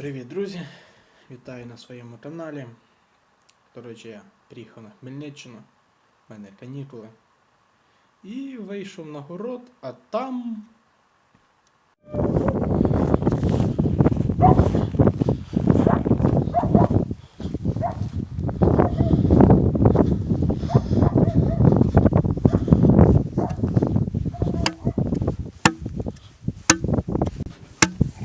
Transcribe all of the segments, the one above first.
Привіт, друзі! Вітаю на своєму каналі. До речі, я приїхав на Хмельниччину, в мене канікули. І вийшов на город, а там.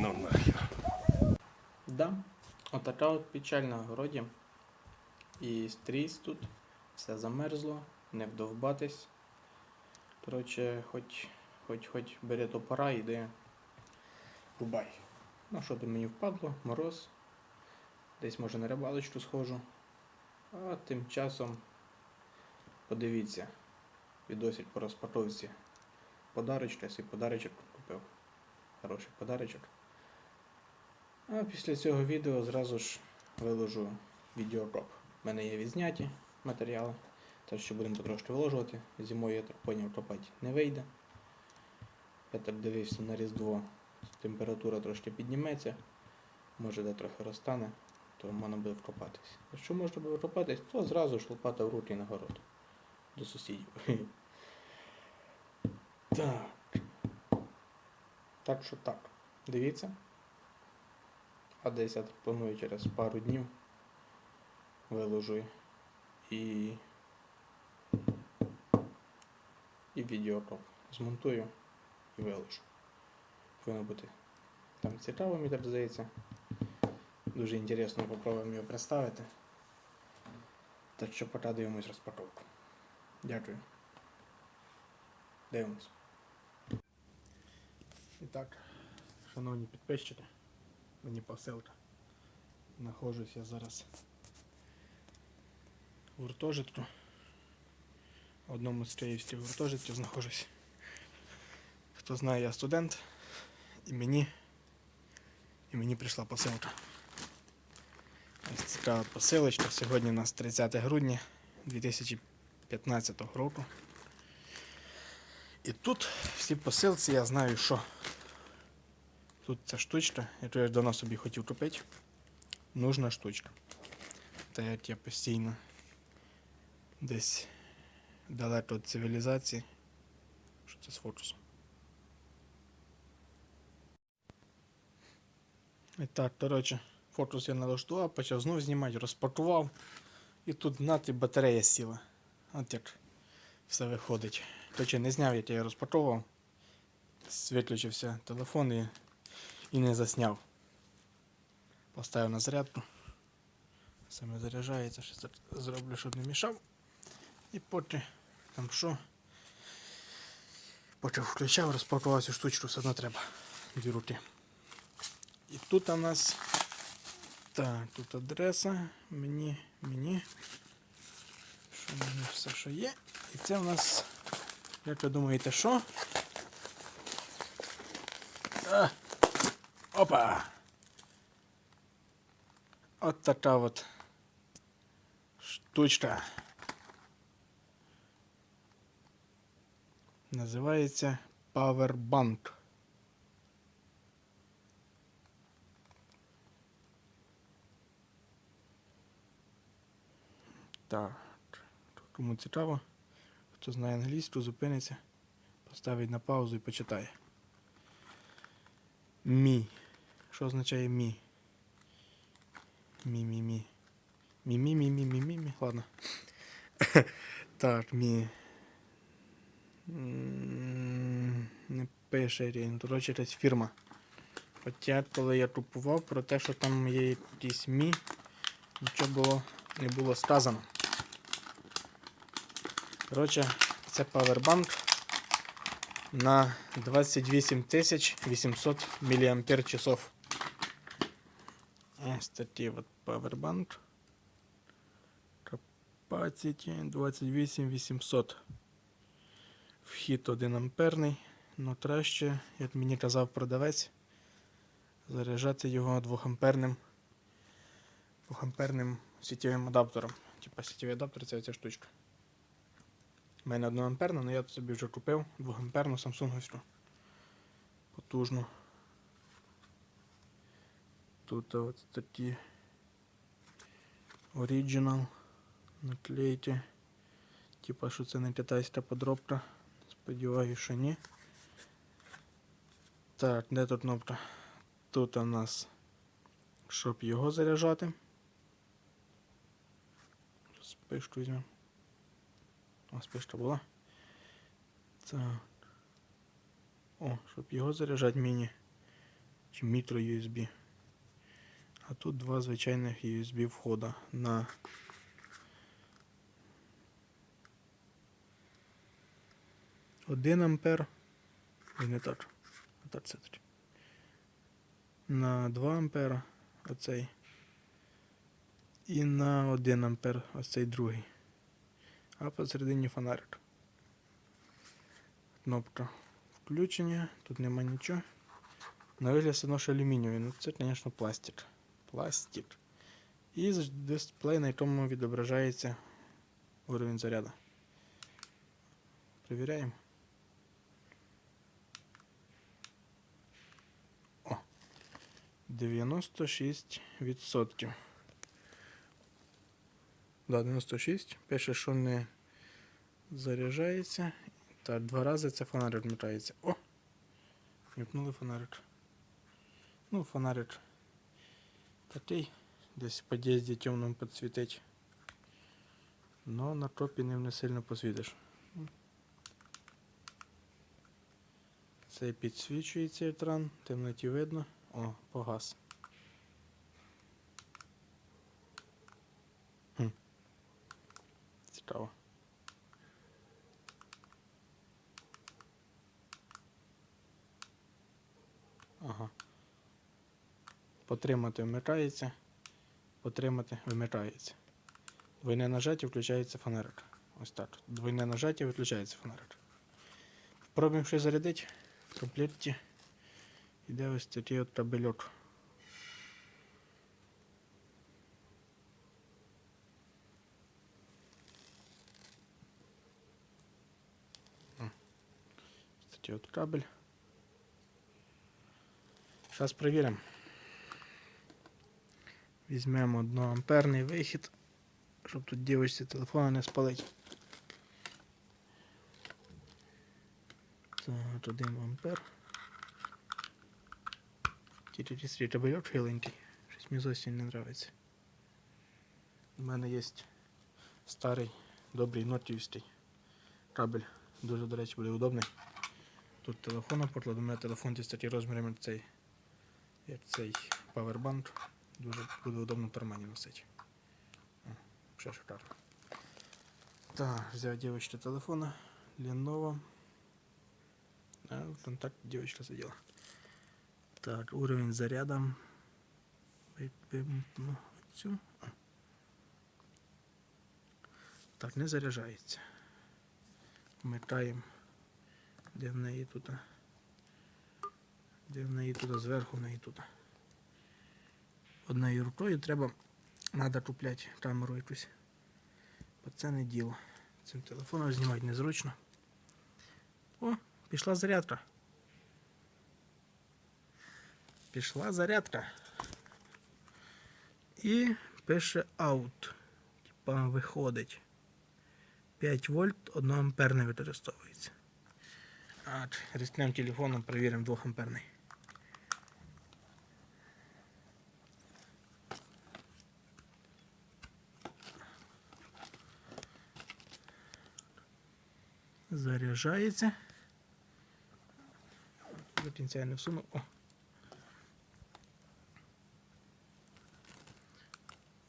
Ну нахер. Да, отака от печаль на городі. І стріс тут, все замерзло, не вдовбатись. Коротше, хоч, хоч, хоч бери топора, йди рубай. Ну, що би мені впадло, мороз. Десь може на рибалочку схожу. А тим часом подивіться, відосик по розпаковці. Подарочка, свій подарочок купив. Хороший подарочок. А після цього відео зразу ж виложу відеокоп. У мене є відзняті матеріали, так що будемо потрошки виложувати. Зимою, я так поняв, копати не вийде. Я так дивився на Різдво. Температура трошки підніметься, може де трохи розтане, то можна буде вкопатись. Якщо можна буде вкопатись, то зразу ж лопата в руки на город. До сусідів. Так. Так що так. Дивіться. А десь я так планую через пару днів виложу і. І відеокоп змонтую і виложу. Повинно бути там цікаво, мені так здається. Дуже інтересно попробуємо його представити. Так що пока дивимось розпаковку. Дякую. Дивимось. І так, шановні підписчики, мені посилка. Нахожусь я зараз в гуртожитку. В одному з київських гуртожитків знаходжусь. Хто знає, я студент, і мені, і мені прийшла посилка. Ось така посилочка. Сьогодні у нас 30 грудня 2015 року. І тут всі посилці я знаю, що тут ця штучка, яку я давно собі хотів купити. Нужна штучка. Та як я постійно десь далеко від цивілізації. Що це з фокусом? І так, коротше, фокус я налаштував, почав знов знімати, розпакував. І тут на ті батарея сіла. От як все виходить. Коротше, не зняв, як я її розпаковував. Виключився телефон і, і не засняв. Поставив на зарядку. Саме заряджається, що зроблю, щоб не мішав. І поки там що. Поки включав, розпакував цю штучку, все одно треба. Дві руки. І тут у нас. Так, тут адреса. Мені, мені. Що мені все, що є. І це у нас, як ви думаєте, що? Опа! От така от штучка. Називається Powerbank. Так, кому цікаво, хто знає англійську, зупиниться, поставить на паузу і почитає. Мі. Що означає мі? Мі, мі, мі. Мі, мі, мі, мі, мі, мі, мі. Ладно. так, мі. Не пише рівень. Коротше, якась фірма. Хоча, коли я купував про те, що там є якісь мі, нічого було, не було сказано. Коротше, це павербанк на 28 800 мАч такий от Powerbank. Capacity 28800. Вхід 1 амперний. Ну краще, як мені казав продавець, заряджати його 2 амперним 2 амперним сітєвим адаптером. Типа сітєвий адаптер це ця штучка. У мене 1 амперна, але я собі вже купив 2 амперну самсунговську. Потужну. Тут от такі оригінал. Наклейте. Типа, що це не китайська подробка. Сподіваюся, що ні. Так, де тут кнопка? Тут у нас, щоб його заряджати. Спишку візьмемо. О, спишка була. Так. О, щоб його заряджати міні. Чи мікро USB. А тут два звичайних USB входа на один ампер. Ой, не так. На 2 ампера оцей. І на 1 ампер оцей другий. А посередині фонарик. Кнопка включення. Тут нема нічого. На вигляд все одно що алюмінієвий. Ну це, звісно, пластик. Пластик. І дисплей, на якому відображається уровень заряду. Перевіряємо. О! 96%. Да, 96. Пише, що не заряджається. Так, два рази це фонарик вмикається. О! Вмикнули фонарик. Ну, фонарик такий. Десь в під'їзді темному підсвітить. Но на топі ним не сильно посвітиш. Цей підсвічується екран, темноті видно. О, погас. Хм. Цікаво. Потримати вмикається. Потримати вимикається. Двойне нажаття включається фонарик. Ось так. Двойне нажаття виключається фонарик. Пробуємо щось зарядити. В комплекті йде ось такий от кабельок. Ось такий от кабель. Зараз перевіримо. Візьмемо одноамперний вихід, щоб тут дівочці телефона не спалить. Так, 1 ампер. Стрій табельок хиленький. Щось мені зовсім не подобається. У мене є старий, добрий нотівський кабель. Дуже, до речі, буде удобний. Тут телефон покладу. У мене телефон розміром як цей, як цей павербанк. Дуже буде удобно в кармані носити. Ще шикарно. Так, взяв девочка телефона Lenovo. А, в контакт девочка сидела. Так, уровень заряда. Так, не заряджається. Вмикаємо. Де в неї тут? Де в неї тут зверху, в неї тут. Однією рукою треба треба купляти камеру якусь. Це не діло. Цим телефоном знімати незручно. О, пішла зарядка. Пішла зарядка. І пише out. Типа виходить. 5 вольт 1 ампер не використовується. А, телефоном перевіримо 2 амперний. Заряджається. До я не всунув. О.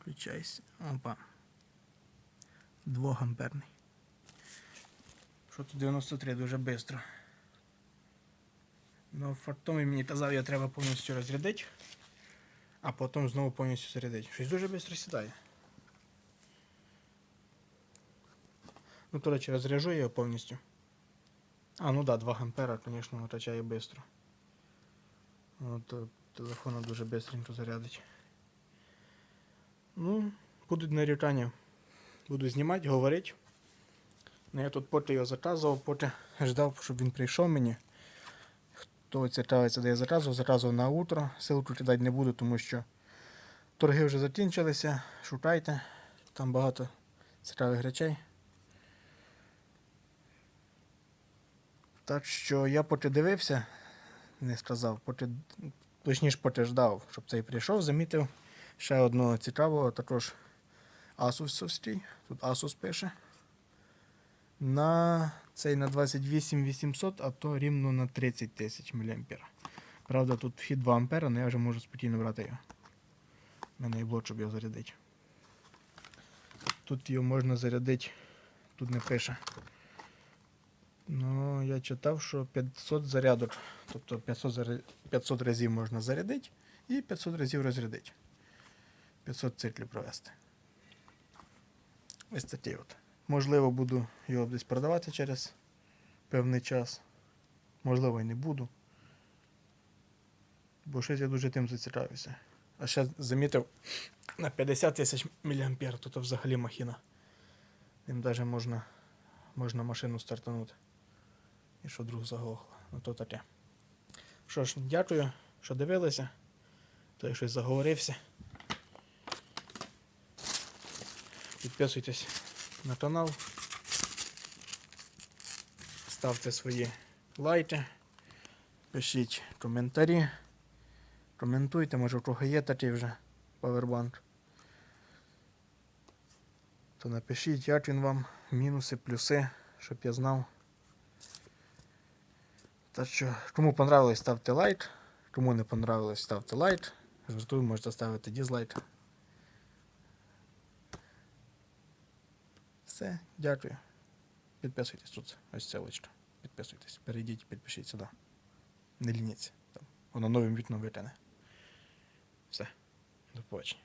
Включайся. Опа. Двохамперний. Що тут 93 дуже швидко. Ну, фактом він мені казав, я треба повністю розрядити, а потім знову повністю зарядити. Щось дуже швидко сідає. Ну, до речі, розряжу я його повністю. А, ну да, 2 ампера, звісно, витрачає швидко. От, е, телефона дуже швидко зарядить. Ну, будуть нарікання. Буду знімати, говорити. Ну, я тут поки його заказував, поки ждав, щоб він прийшов мені. Хто цікавиться, де я заказував, заказував на утро. Силку кидати не буду, тому що торги вже закінчилися. Шукайте. Там багато цікавих речей. Так що я поки дивився, не сказав, поки, точніше поки ждав, щоб цей прийшов, замітив ще одного цікавого, також Asusовський. Тут Asus пише. На цей на 28800, а то рівно на 30 тисяч мА. Правда, тут вхід 2 А, але я вже можу спокійно брати його. У мене є блок, щоб його зарядити. Тут його можна зарядити, тут не пише. Ну, я читав, що 500 зарядок. Тобто 500, заря- 500 разів можна зарядити і 500 разів розрядити. 500 циклів провести. Ось такий от. Можливо, буду його десь продавати через певний час. Можливо, і не буду. Бо щось я дуже тим зацікавився. А ще замітив на 50 тисяч мА, то, то взагалі махіна. Ним навіть можна, можна машину стартанути. І що друг заглохло. Ну то таке. Що ж, дякую, що дивилися. То я щось заговорився. Підписуйтесь на канал. Ставте свої лайки. Пишіть коментарі. Коментуйте, може у кого є такий вже павербанк. То напишіть, як він вам, мінуси, плюси, щоб я знав. Так що, кому понравилось, ставте лайк. Кому не понравилось, ставте лайк. Жартую, можете ставити дізлайк. Все, дякую. Підписуйтесь тут. Ось ця личка. Підписуйтесь. Перейдіть, підпишіть сюди. Не лініться. Воно новим вікном витягне. Все. До побачення.